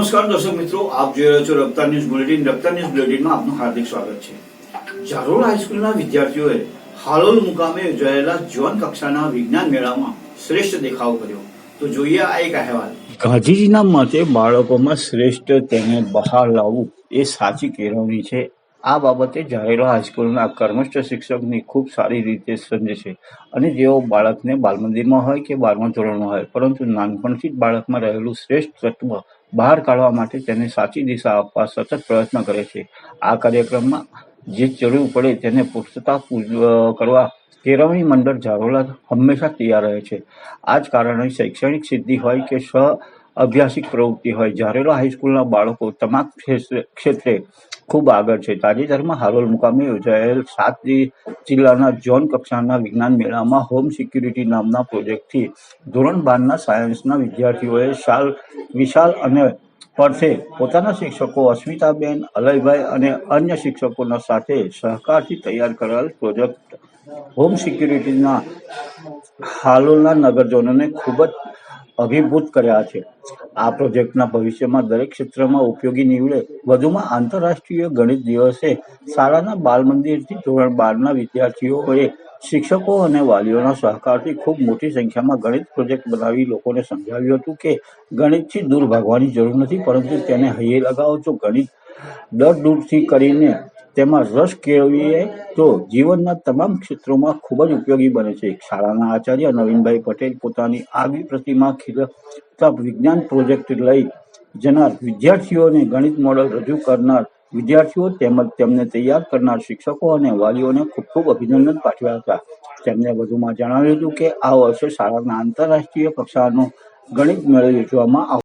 નમસ્કાર દર્શક મિત્રો, આપ જોઈ રહ્યા છો Raftaar news bulletin. Raftaar news બુલેટિનમાં આપનું હાર્દિક સ્વાગત છે. જારોલ હાઈસ્કૂલના વિદ્યાર્થીઓએ હાલોલ મુકામે યોજાયેલા જીવન કક્ષાના વિજ્ઞાન મેળામાં શ્રેષ્ઠ દેખાવ કર્યો. તો જોઈએ આ એક અહેવાલ. ગાંધીજીના મતે બાળકોમાં શ્રેષ્ઠ તેને બહાર લાવવું એ સાચી કેળવણી છે. આ બાબતે જાહેરા હાઈસ્કૂલના કર્મસ્થ શિક્ષકની ખૂબ સારી રીતે સમજે છે. અને જેઓ બાળકને બાલમંદિરમાં હોય કે બારમા ધોરણમાં હોય, પરંતુ નાનપણથી જ બાળકમાં રહેલું શ્રેષ્ઠ તત્વ બહાર કાઢવા માટે તેને સાચી દિશા આપવા સતત પ્રયત્ન કરે છે. આ કાર્યક્રમમાં જે જરૂર પડે તેને પૂર્તતા પૂ- કરવા કેળવણી મંડળ ઝારોલા હંમેશા તૈયાર રહે છે. આ જ કારણે શૈક્ષણિક સિદ્ધિ હોય કે સ્વ અભ્યાસિક પ્રવૃત્તિ હોય. ઝારેલા હાઈસ્કૂલના બાળકો તમામ ક્ષેત્રે- ખૂબ આગળ છે. તાજેતરમાં હારોલ મુકામે યોજાયેલ સાત જિલ્લાના ઝોન કક્ષાના વિજ્ઞાન મેળામાં હોમ સિક્યુરિટી નામના પ્રોજેક્ટથી ધોરણ બારના સાયન્સના વિદ્યાર્થીઓએ શાલ, વિશાલ અને પરથે પોતાના શિક્ષકો અસ્મિતાબેન, અલયભાઈ અને અન્ય શિક્ષકોના સાથે સહકારથી તૈયાર કરાયેલ પ્રોજેક્ટ હોમ સિક્યુરિટીના હાલોલના નગરજનોને ખૂબ જ અભિભૂત કર્યા છે. આ પ્રોજેક્ટના ભવિષ્યમાં દરેક ક્ષેત્રમાં ઉપયોગી નીવડે. વધુમાં આંતરરાષ્ટ્રીય ગણિત દિવસે શાળાના બાલ મંદિરથી ધોરણ બારના વિદ્યાર્થીઓએ શિક્ષકો અને વાલીઓના સહકારથી ખૂબ મોટી સંખ્યામાં ગણિત પ્રોજેક્ટ બનાવી લોકોને સમજાવ્યું હતું કે ગણિતથી દૂર ભાગવાની જરૂર નથી, પરંતુ તેને હૈયે લગાવો તો ગણિત ડર દૂરથી કરીને તેમાં રસ કેળવીએ તો જીવનના તમામ ક્ષેત્રોમાં ખૂબ જ ઉપયોગી બને છે. શાળાના આચાર્ય નવીનભાઈ પટેલ પોતાની આગવી પ્રતિમા ખીલતા વિજ્ઞાન પ્રોજેક્ટ લઈ જનાર વિદ્યાર્થીઓને ગણિત મોડલ રજૂ કરનાર વિદ્યાર્થીઓ તેમજ તેમને તૈયાર કરનાર શિક્ષકો અને વાલીઓને ખૂબ ખૂબ અભિનંદન પાઠવ્યા હતા. તેમણે વધુમાં જણાવ્યું હતું કે આ વર્ષે શાળાના આંતરરાષ્ટ્રીય કક્ષાનો ગણિત મેળો યોજવામાં આવશે.